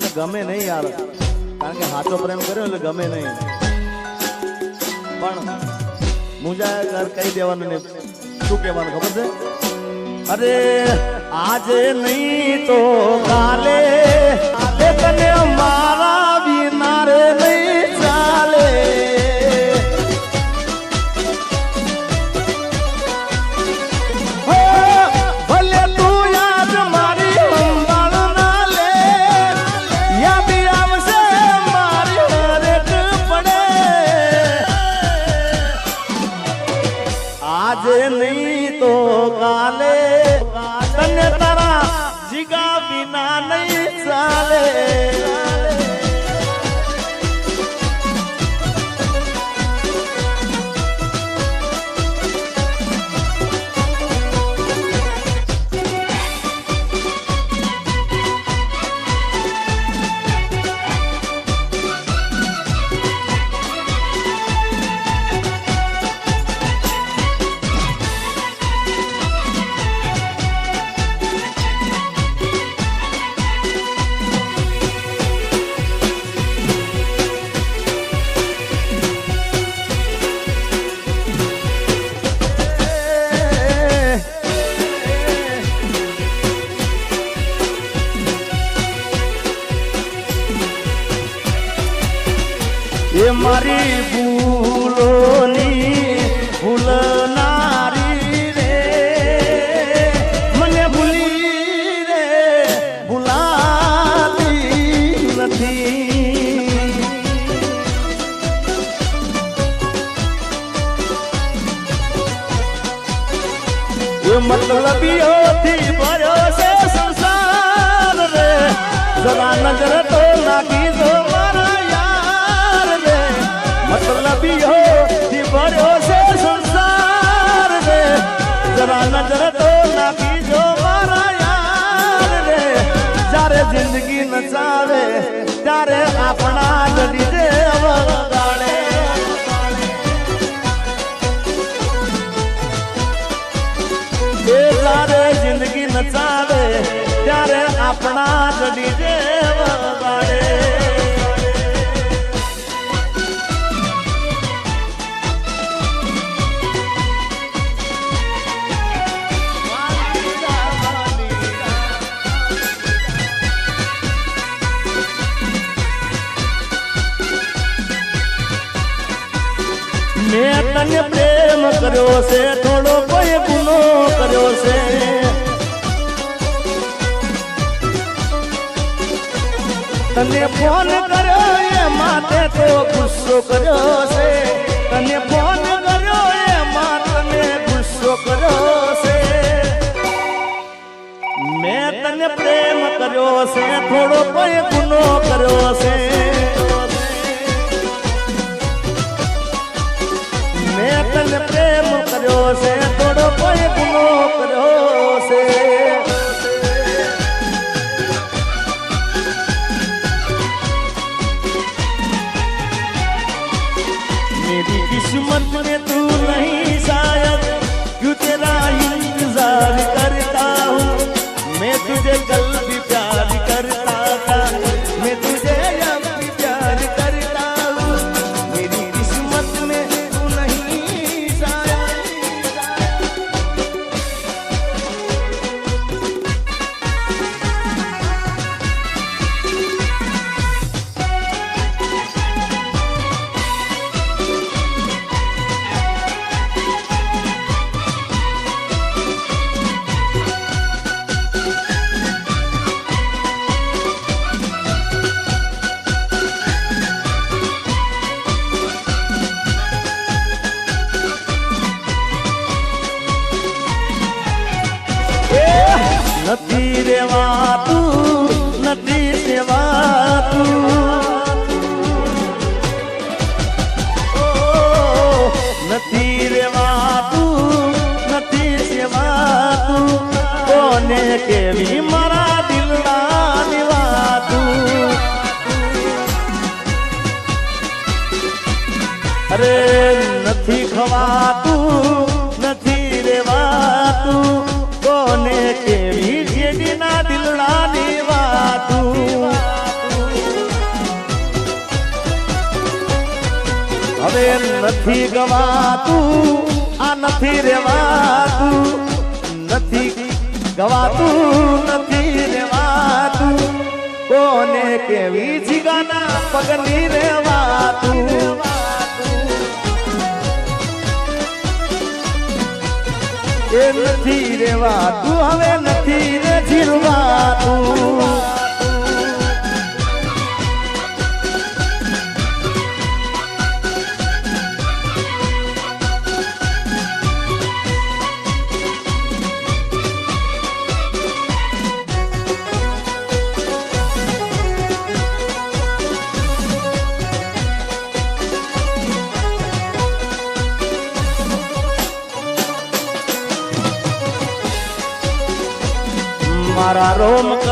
અને ગમે નહીં યાર. કારણ કે સાચો પ્રેમ કર્યો એટલે ગમે નહીં. પણ મુજા કહી દેવાનું ને શું કહેવાનું ખબર છે? અરે આજે નહીં તો કાલે. તને મારા આજે નહીં તો કાલે તને તારા જીગા વિના નહીં ચાલે. એ મતલબીઓથી ભર્યો છે સંસાર રે. જરા નજર તો નાખી દો મારા યાર રે. મતલબીઓથી ભર્યો છે સંસાર રે. જરા નજર તો નાખી દો મારા યાર રે. જ્યારે જિંદગી નચાવે, ત્યારે આપણા જ ડીજે આપણા તો ગુસ્સો કર્યો છે તને ફોન કર્યો એ માટે ગુસ્સો કર્યો છે મેં તને પ્રેમ કર્યો છે થોડો કોઈ ગુનો કર્યો છે મેં તને પ્રેમ કર્યો છે થોડો કોઈ ગુનો કર્યો किस्मत में तू नहीं शायद क्यों तेरा इंतजार करता નથી રેવાતું નથી ગવાતું, આ નથી રેવાતું, નથી ગવાતું, નથી રેવાતું. કોને કેવી જીગાના પગની રેવાતું? એ નથી રેવાતું, હવે નથી રે જીરવાતું.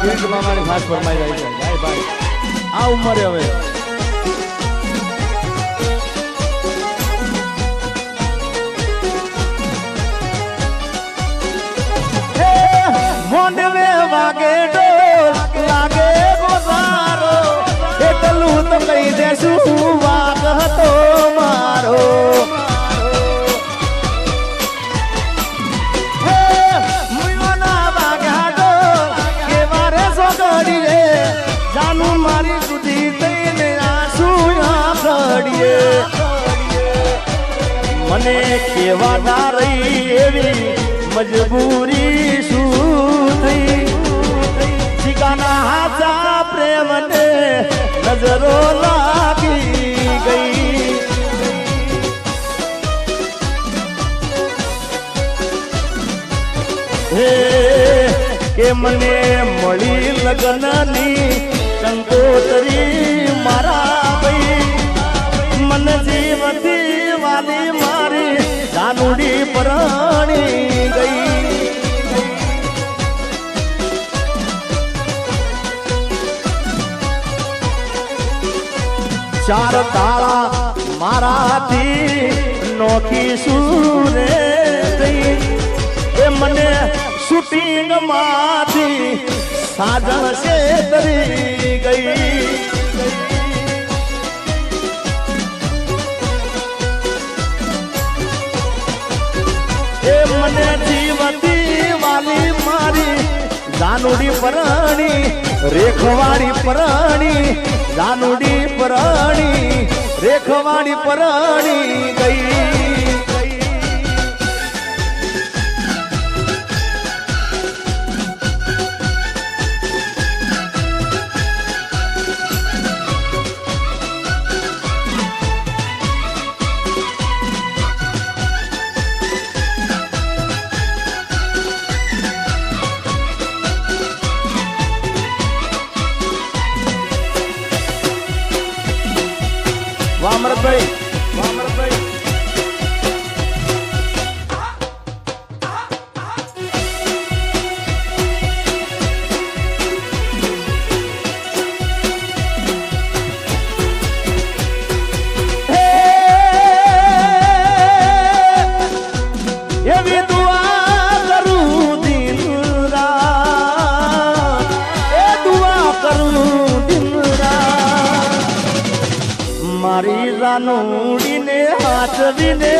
કિરીટ મામાની ભાત ફરમાઈ જાય છે. ભાઈ ભાઈ આ ઉંમરે હવે. મોંડવે વાગે મને કેવા ના રહી એવી મજબૂરી શું થઈ? શિકાના હાચા પ્રેમને નજરો લાગી ગઈ. હે, કે મને મળી લગ્નની સંકોતરી મારા ભાઈ તાળા મારાથી નોખી સુરે એ મને શૂટિંગમાંથી સાજણ છેતરી ગઈ. એ મને જીવતી જાનુડી પરણી રેખવાડી પરણી જાનુડી પરણી રેખવાડી પરણી ગઈ. I'm gonna break. મારી ઉડીને હાથવીને રાખજે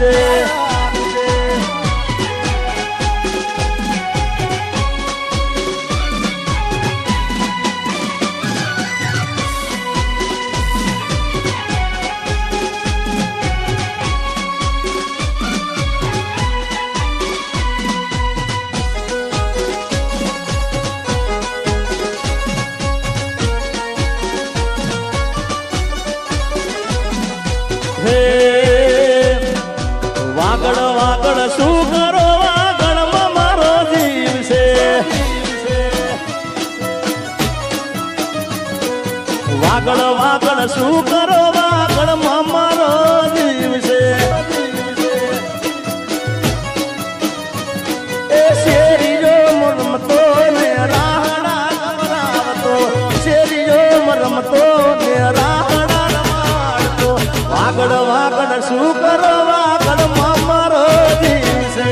você. કરો મારો દિવસે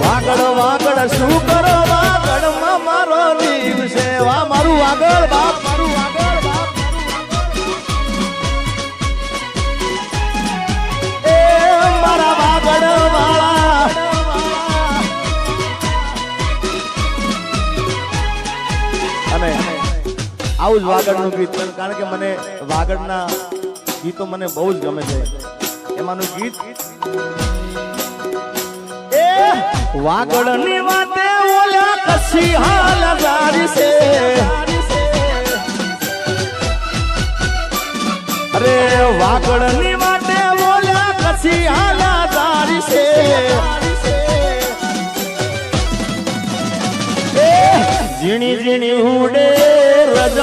વાગડ વાગડ શું કરો વાગડ મારો દિવસે વા મારું વાગડ આવું જ વાગડનું ગીત કારણ કે મને વાગડના ગીતો મને બહુ જ ગમે છે. એમાંનું ગીત વાગડની વાતે ઓલા કસી હાલ ગારી છે. અરે વાગડની વાતે ઓલા કસી હાલ ગારી છે. ઝીણી ઝીણી ઉડે રજ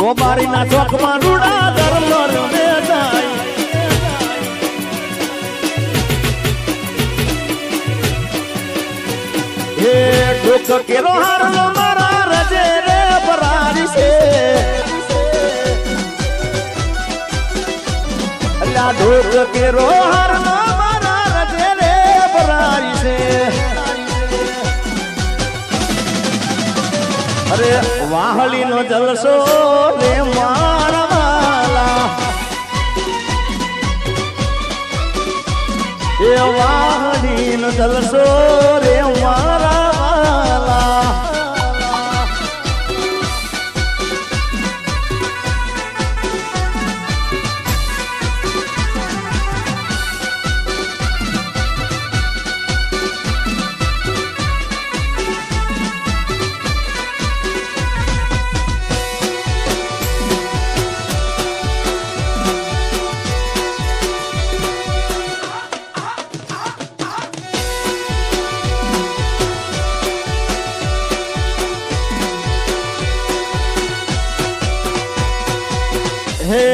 ગોબારીના ચોકમાં રૂડા ધર્મ રમે જાય હે ડોક કેરો હારનો મારા રજે રે બરારી છે. અલ્લા ઢોક કેરો હારનો મારા રજે રે બરારી છે. અરે વાહલીનો જલસો રે મારા એ વાહલીનો જલસો રે મારા હે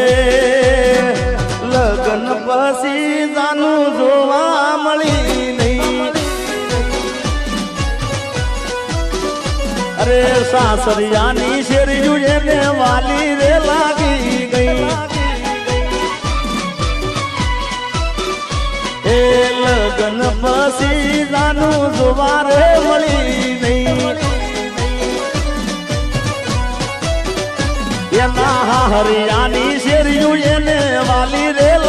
લગન પછી જાનું જોવા મળી નહીં. અરે સાસરિયાની શેરી એને વાલી રે લાગી ગઈ. હે લગન પછી જાનું જોવા રે મળી ના હરિયાની શેરિયું એને વાલી રેલ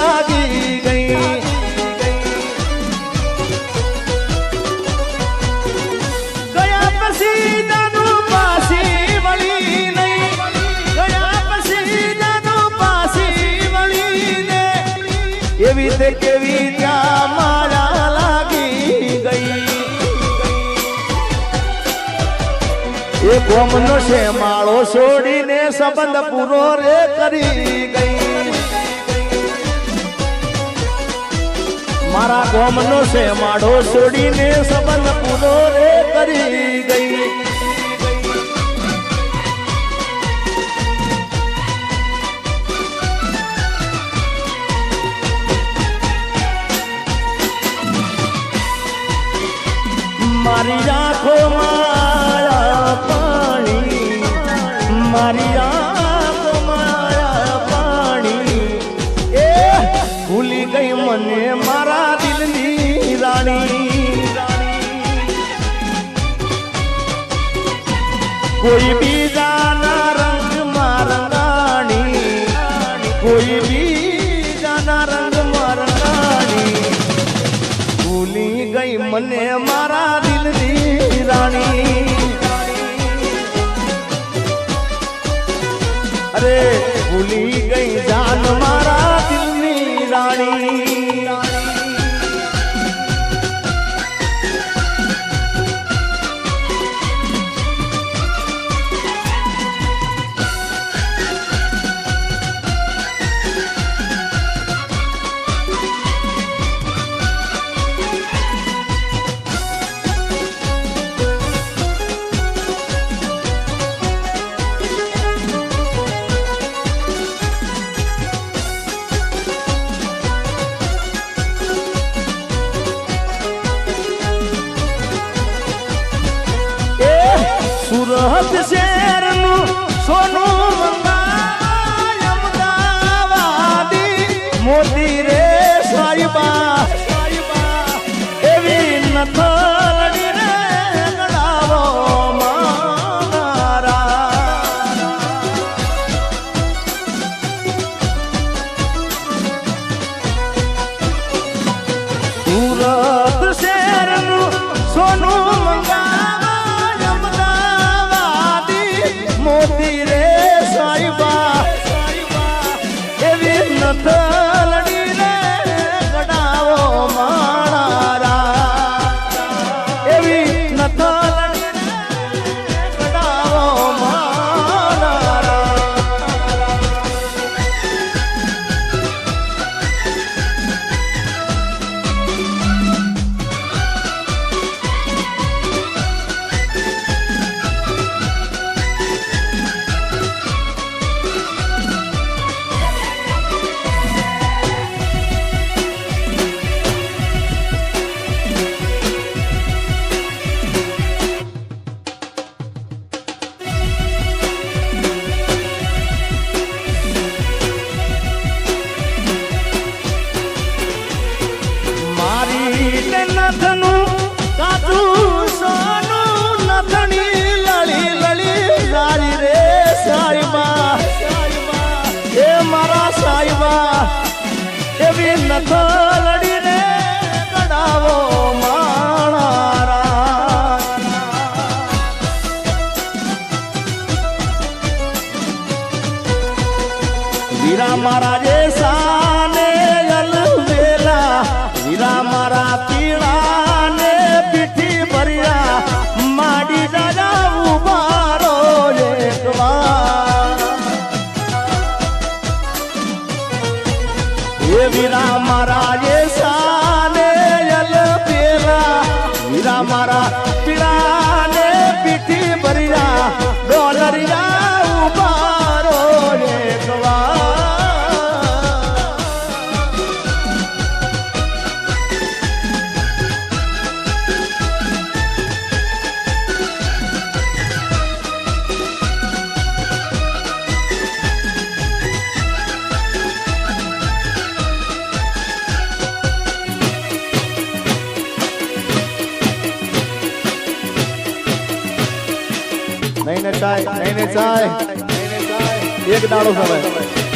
એ કોમનો છે, માળો છોડીને સંબંધ પૂરો રે કરી ગઈ. મારા કોમનો છે, માળો છોડીને સંબંધ પૂરો રે કરી ગઈ. કોઈ બીજાના રંગમાં રંગાણી. કોઈ બીજાના રંગમાં રંગાણી. ભૂલી ગઈ મને મા હોત શેરનું સોનું મંગાય અમદાવાદી. મોતી એવી નથી જાય. એક દાડો સમય